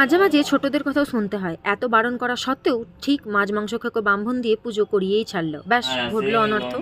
মাঝে মাঝে ছোটদের কথাও শুনতে হয়। এত বারণ করা সত্ত্বেও ঠিক মাছ মাংস খেকো বাম্ভন দিয়ে পুজো করিয়েই ছাড়লো। ব্যাস ঘটলো অনর্থ।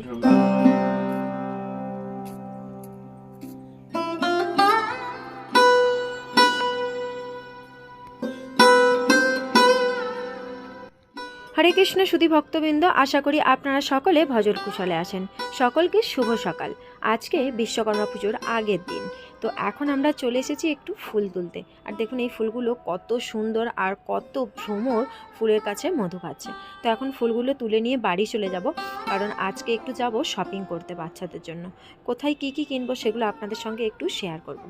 হরে কৃষ্ণ সুধী ভক্তবৃন্দ আশা করি আপনারা সকলে ভজন কুশলে আছেন। সকলকে শুভ সকাল। আজকে বিশ্বকর্মা পুজোর আগের দিন। তো এখন আমরা চলে এসেছি একটু ফুল তুলতে। আর দেখুন এই ফুলগুলো কত সুন্দর আর কত ভ্রমর ফুলের কাছে মধু খাচ্ছে। তো এখন ফুলগুলো তুলে নিয়ে বাড়ি চলে যাব, কারণ আজকে একটু যাব শপিং করতে বাচ্চাদের জন্য। কোথায় কি কি কিনবো সেগুলো আপনাদের সঙ্গে একটু শেয়ার করব।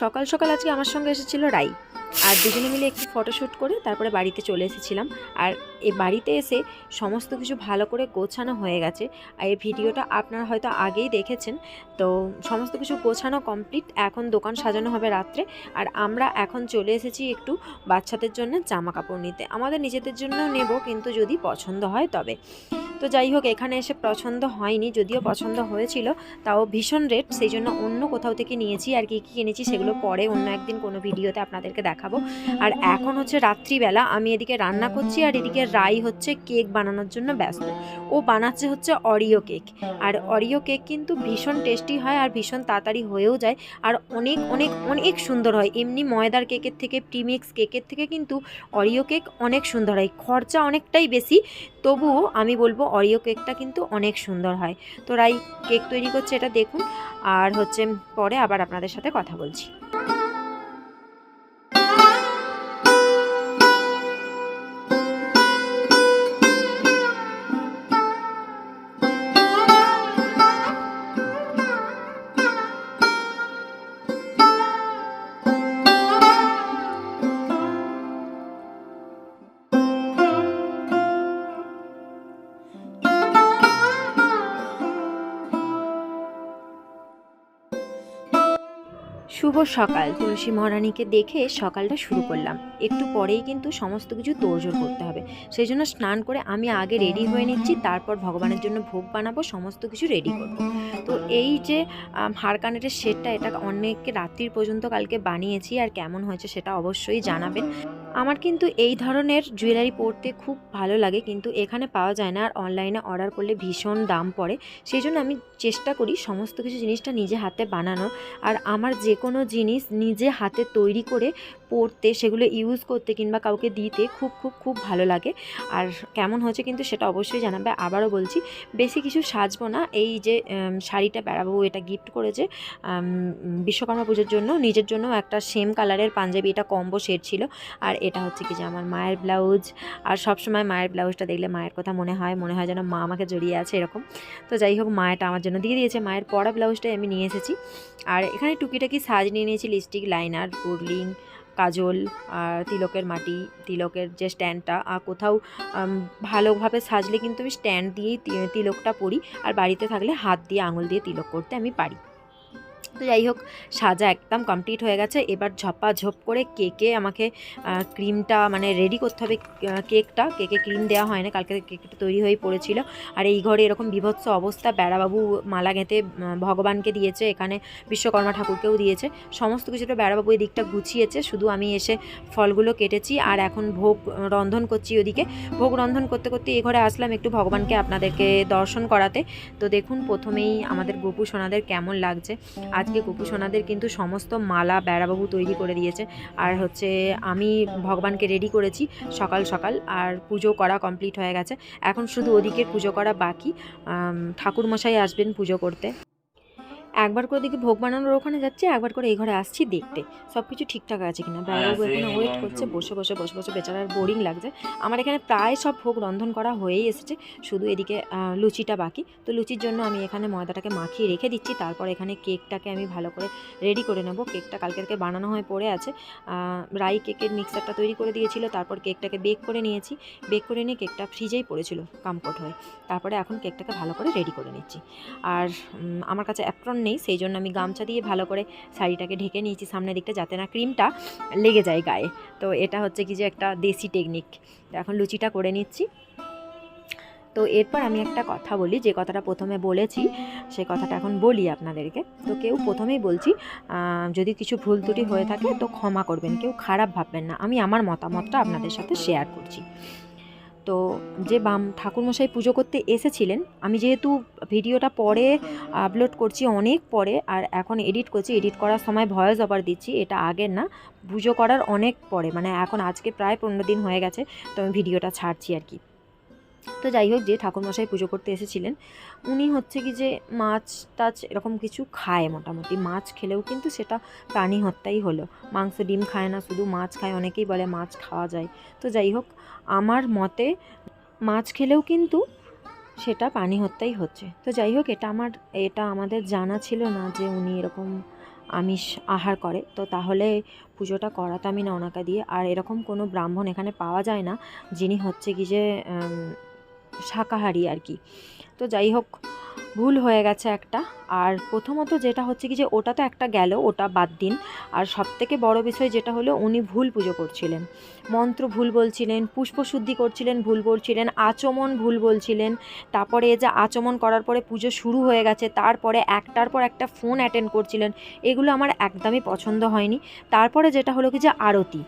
সকাল সকাল আজকে আমার সঙ্গে এসেছিল রাই। আর দুজনে মিলে একটু ফটোশ্যুট করে তারপরে বাড়িতে চলে এসেছিলাম। আর এই বাড়িতে এসে সমস্ত কিছু ভালো করে গোছানো হয়ে গেছে। আর এই ভিডিওটা আপনারা হয়তো আগেই দেখেছেন। তো সমস্ত কিছু গোছানো কমপ্লিট এখন দোকান সাজানো হবে রাত্রে। আর আমরা এখন চলে এসেছি একটু বাচ্চাদের জন্য জামা কাপড় নিতে। আমাদের নিজেদের জন্য নেব, কিন্তু যদি পছন্দ হয় তবে। তো যাই হোক, এখানে এসে পছন্দ হয়নি, যদিও পছন্দ হয়েছিল, তাও ভীষণ রেট সেই জন্য অন্য কোথাও থেকে নিয়েছি আর কি কী কিনেছি সেগুলো পরে অন্য একদিন কোনো ভিডিওতে আপনাদেরকে দেখাবো। আর এখন হচ্ছে রাত্রিবেলা, আমি এদিকে রান্না করছি আর এদিকে রাই হচ্ছে কেক বানানোর জন্য ব্যস্ত। ও বানাচ্ছে হচ্ছে অরিও কেক আর অরিও কেক কিন্তু ভীষণ টেস্টি হয় আর ভীষণ তাড়াতাড়ি হয়েও যায় আর অনেক অনেক অনেক সুন্দর হয়। এমনি ময়দার কেকের থেকে প্রিমিক্স কেকের থেকে কিন্তু অরিও কেক অনেক সুন্দর হয়। খরচা অনেকটাই বেশি তবুও আমি বলব অরিও কেকটা কিন্তু অনেক সুন্দর হয়। তো রাই কেক তৈরি করছে, এটা দেখুন। আর হচ্ছে পরে আবার আপনাদের সাথে কথা বলছি। শুভ সকাল। তুলসী মহারানীকে দেখে সকালটা শুরু করলাম। একটু পরেই কিন্তু সমস্ত কিছু তোড়জোড় করতে হবে। সেই জন্য স্নান করে আমি আগে রেডি হয়ে নিচ্ছি, তারপর ভগবানের জন্য ভোগ বানাবো, সমস্ত কিছু রেডি করব। তো এই যে হারকানেটের সেটটা, এটা অনেককে রাত্রির পর্যন্ত কালকে বানিয়েছি, আর কেমন হয়েছে সেটা অবশ্যই জানাবেন। আমার কিন্তু এই ধরনের জুয়েলারি পরতে খুব ভালো লাগে, কিন্তু এখানে পাওয়া যায় না আর অনলাইনে অর্ডার করলে ভীষণ দাম পড়ে। সেই জন্য আমি চেষ্টা করি সমস্ত কিছু জিনিসটা নিজে হাতে বানানোর আর আমার যে কোনো জিনিস নিজে হাতে তৈরি করে পরতে, সেগুলো ইউজ করতে কিংবা কাউকে দিতে খুব খুব খুব ভালো লাগে। আর কেমন হয়েছে কিন্তু সেটা অবশ্যই জানাবে। আবারও বলছি, বেশি কিছু সাজবো না। এই যে শাড়িটা বেড়াবো, এটা গিফট করেছে বিশ্বকর্মা পুজোর জন্য, নিজের জন্য একটা সেম কালারের পাঞ্জাবি, এটা কম্বো সেট ছিল। আর এটা হচ্ছে কি যে আমার মায়ের ব্লাউজ, আর সবসময় মায়ের ব্লাউজটা দেখলে মায়ের কথা মনে হয় মনে হয় যেন মা আমাকে জড়িয়ে আছে এরকম। তো যাই হোক মায়েরটা আমার জন্য দিয়ে দিয়েছে। মায়ের পড়া ব্লাউজটাই আমি নিয়ে এসেছি। আর এখানে টুকিটাকি সাজ নিয়ে নিয়েছি, লিপস্টিক, লাইনার বুরলিং কাজল, আর তিলকের মাটি, তিলকের যে স্ট্যান্ডটা। আর কোথাও ভালোভাবে সাজলে কিন্তু আমি স্ট্যান্ড দিয়েই তিলকটা পরি। আর বাড়িতে থাকলে হাত দিয়ে, আঙুল দিয়ে তিলক করতে আমি পারি। তো যাই হোক, সাজা একদম কমপ্লিট হয়ে গেছে। এবার ঝপা ঝপ করে কেকে আমাকে ক্রিমটা মানে রেডি করতে হবে কেকটা কেকে ক্রিম দেওয়া হয় না কালকে কেকটা তৈরি হয়ে পড়েছিল। আর এই ঘরে এরকম বিভৎস অবস্থা, বেড়াবাবু মালা গেঁথে ভগবানকে দিয়েছে, এখানে বিশ্বকর্মা ঠাকুরকেও দিয়েছে। সমস্ত কিছুটা বেড়াবাবু এই দিকটা গুছিয়েছে, শুধু আমি এসে ফলগুলো কেটেছি, আর এখন ভোগ রন্ধন করছি ওদিকে। ভোগ রন্ধন করতে করতে এই ঘরে আসলাম একটু ভগবানকে আপনাদেরকে দর্শন করাতে। তো দেখুন, প্রথমেই আমাদের গোপু সোনাদের কেমন লাগছে। আজকে কুকুসোনাদের সোনাদের কিন্তু সমস্ত মালা, বেড়াবাবু তৈরি করে দিয়েছে। আর হচ্ছে আমি ভগবানকে রেডি করেছি সকাল সকাল, আর পুজো করা কমপ্লিট হয়ে গেছে। এখন শুধু ওদিকের পুজো করা বাকি। ঠাকুরমশাই আসবেন পুজো করতে। একবার করে ওদিকে ভোগ বানানোর ওখানে যাচ্ছি একবার করে এই ঘরে আসছি দেখতে। সব কিছু ঠিকঠাক আছে কিনা? বেড়াবাবু সেই এখানে ওয়েট করছে বসে বসে বসে বসে বেচারার বোরিং লাগছে। আমার এখানে প্রায় সব ভোগ রন্ধন করা হয়েই এসেছে। শুধু এদিকে লুচিটা বাকি। তো লুচির জন্য আমি এখানে ময়দাটাকে মাখিয়ে রেখে দিচ্ছি। তারপর এখানে কেকটাকে আমি ভালো করে রেডি করে নেব। কেকটা কালকে থেকে বানানো হয়ে পড়ে আছে। রাই কেকের মিক্সারটা তৈরি করে দিয়েছিল। তারপর কেকটাকে বেক করে নিয়েছি। বেক করে নিয়ে কেকটা ফ্রিজেই পড়েছিল কামকট হয়ে। তারপরে এখন কেকটাকে ভালো করে রেডি করে নিচ্ছি। আর আমার কাছে অ্যাপ্রন নেই সেই জন্য আমি গামছা দিয়ে ভালো করে শাড়িটাকে ঢেকে নিয়েছি সামনের দিকটা যাতে না ক্রিমটা লেগে যায় গায়ে। তো এটা হচ্ছে কি যে একটা দেশি টেকনিক এখন লুচিটা করে নিচ্ছি। তো এরপর আমি একটা কথা বলি, যে কথাটা প্রথমে বলেছি, সে কথাটা এখন বলি আপনাদেরকে। তো কেউ প্রথমেই বলছি যদি কিছু ভুল ত্রুটি হয়ে থাকে তো ক্ষমা করবেন, কেউ খারাপ ভাববেন না। আমি আমার মতামতটা আপনাদের সাথে শেয়ার করছি। তো যে বাম ঠাকুরমশাই পুজো করতে এসেছিলেন, আমি যেহেতু ভিডিওটা পরে আপলোড করছি অনেক পরে আর এখন এডিট করছি এডিট করার সময় ভয়েস অফার দিচ্ছি, এটা আগের না, পুজো করার অনেক পরে মানে এখন আজকে প্রায় পনেরো দিন হয়ে গেছে, তো আমি ভিডিওটা ছাড়ছি আর কি। তো যাই হোক, যে ঠাকুরমশাই পুজো করতে এসেছিলেন, উনি হচ্ছে কি যে মাছ টাছ এরকম কিছু খায় মোটামুটি। মাছ খেলেও কিন্তু সেটা প্রাণী হত্যাই হলো। মাংস ডিম খায় না, শুধু মাছ খায়, অনেকেই বলে মাছ খাওয়া যায়। তো যাই হোক, আমার মতে মাছ খেলেও কিন্তু সেটা প্রাণী হত্যাই হচ্ছে। তো যাই হোক, এটা আমার, এটা আমাদের জানা ছিল না যে উনি এরকম আমিষ আহার করে। তো তাহলে পুজোটা করাতামই না ওনাকে দিয়ে। আর এরকম কোনো ব্রাহ্মণ এখানে পাওয়া যায় না, যিনি হচ্ছে কি যে শাকাহারি আর কি। তো যাই হোক, ভুল হয়ে গেছে একটা। আর প্রথমত যেটা হচ্ছে কি যে, ওটা তো একটা গেল, ওটা বাদ দিন। আর সবথেকে বড় বিষয় যেটা হলো, উনি ভুল পুজো করছিলেন। মন্ত্র ভুল বলছিলেন পুষ্পশুদ্ধি করছিলেন, ভুল বলছিলেন, আচমন ভুল বলছিলেন। তারপরে যে আচমন করার পরে পুজো শুরু হয়ে গেছে, তারপরে একটার পর একটা ফোন অ্যাটেন্ড করছিলেন। এগুলো আমার একদমই পছন্দ হয়নি। তারপরে যেটা হলো কি যে, আরতি।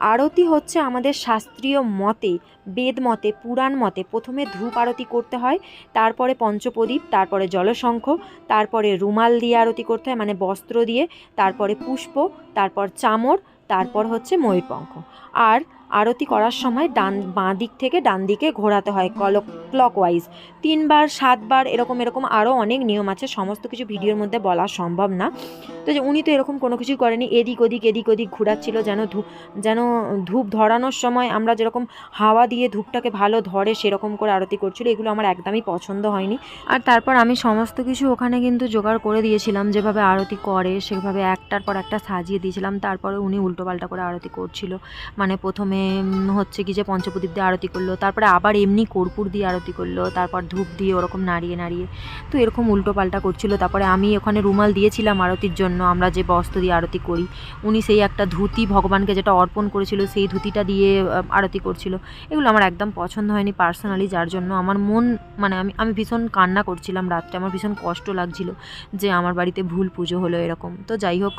আরতি হচ্ছে আমাদের শাস্ত্রীয় মতে, বেদ মতে, পুরাণ মতে প্রথমে ধূপ আরতি করতে হয়, তারপরে পঞ্চপ্রদীপ, তারপরে জলশঙ্খ, তারপরে রুমাল দিয়ে আরতি করতে হয় মানে বস্ত্র দিয়ে, তারপরে পুষ্প, তারপর চামর, তারপর হচ্ছে ময়ূরপঙ্খ। আর আরতি করার সময় ডান, বাঁ দিক থেকে ডান দিকে ঘোরাতে হয় কল ক্লকওয়াইজ তিনবার, সাতবার, এরকম এরকম আরও অনেক নিয়ম আছে। সমস্ত কিছু ভিডিওর মধ্যে বলা সম্ভব না। তো যে উনি তো এরকম কোনো কিছুই করেনি। এদিক, ওদিক এদিক, ওদিক ঘোরাচ্ছিল যেন ধূপ যেন ধূপ ধরানোর সময় আমরা যেরকম হাওয়া দিয়ে ধূপটাকে ভালো ধরে সেরকম করে আরতি করছিল। এগুলো আমার একদমই পছন্দ হয়নি। আর তারপর আমি সমস্ত কিছু ওখানে কিন্তু জোগাড় করে দিয়েছিলাম। যেভাবে আরতি করে, সেভাবে একটার পর একটা সাজিয়ে দিয়েছিলাম। তারপরে উনি উল্টোপাল্টা করে আরতি করছিল। মানে প্রথমে উম, হচ্ছে কি যে পঞ্চপ্রদীপ দিয়ে আরতি করল তারপরে আবার এমনি কর্পূর দিয়ে আরতি করল তারপর ধূপ দিয়ে ওরকম নাড়িয়ে নাড়িয়ে। তো এরকম উল্টো পাল্টা করছিল তারপরে আমি ওখানে রুমাল দিয়েছিলাম আরতির জন্য আমরা যে বস্ত্র দিয়ে আরতি করি উনি সেই একটা ধুতি ভগবানকে যেটা অর্পণ করেছিল সেই ধুতিটা দিয়ে আরতি করছিল। এগুলো আমার একদম পছন্দ হয়নি পার্সোনালি যার জন্য আমার মন মানে আমি আমি ভীষণ কান্না করছিলাম রাত্রে আমার ভীষণ কষ্ট লাগছিল যে আমার বাড়িতে ভুল পুজো হলো এরকম। তো যাই হোক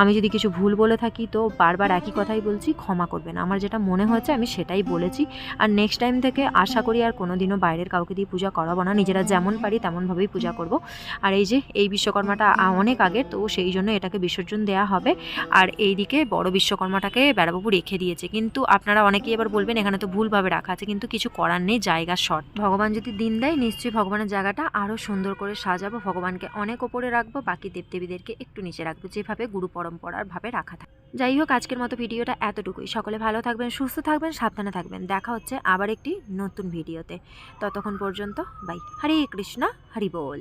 আমি যদি কিছু ভুল বলে থাকি তো বারবার একই কথাই বলছি ক্ষমা করবেন। আমার যেটা মনে হয়েছে, আমি সেটাই বলেছি। আর নেক্সট টাইম থেকে আশা করি আর কোনো দিনও বাইরের কাউকে দিয়ে পূজা করাবো না। নিজেরা যেমন পারি তেমনভাবেই পূজা করব। আর এই যে, এই বিশ্বকর্মাটা অনেক আগের তো সেই জন্য এটাকে বিসর্জন দেওয়া হবে। আর এই দিকে বড় বিশ্বকর্মাটাকে বেড়াবাবু রেখে দিয়েছে। কিন্তু আপনারা অনেকেই এবার বলবেন, এখানে তো ভুলভাবে রাখা আছে। কিন্তু কিছু করার নেই জায়গা শর্ট ভগবান যদি দিন দেয়, নিশ্চয়ই ভগবানের জায়গাটা আরও সুন্দর করে সাজাবো। ভগবানকে অনেক ওপরে রাখব, বাকি দেবদেবীদেরকে একটু নিচে রাখব। যেভাবে গুরু পরম্পরার ভাবে রাখা থাকে। যাই হোক, আজকের মতো ভিডিওটা এতটুকুই। সকলে ভালো থাকবেন, সুস্থ থাকবেন, সাবধানে থাকবেন। দেখা হচ্ছে আবার একটি নতুন ভিডিওতে। ততক্ষণ পর্যন্ত বাই হরে কৃষ্ণ, হরি বল।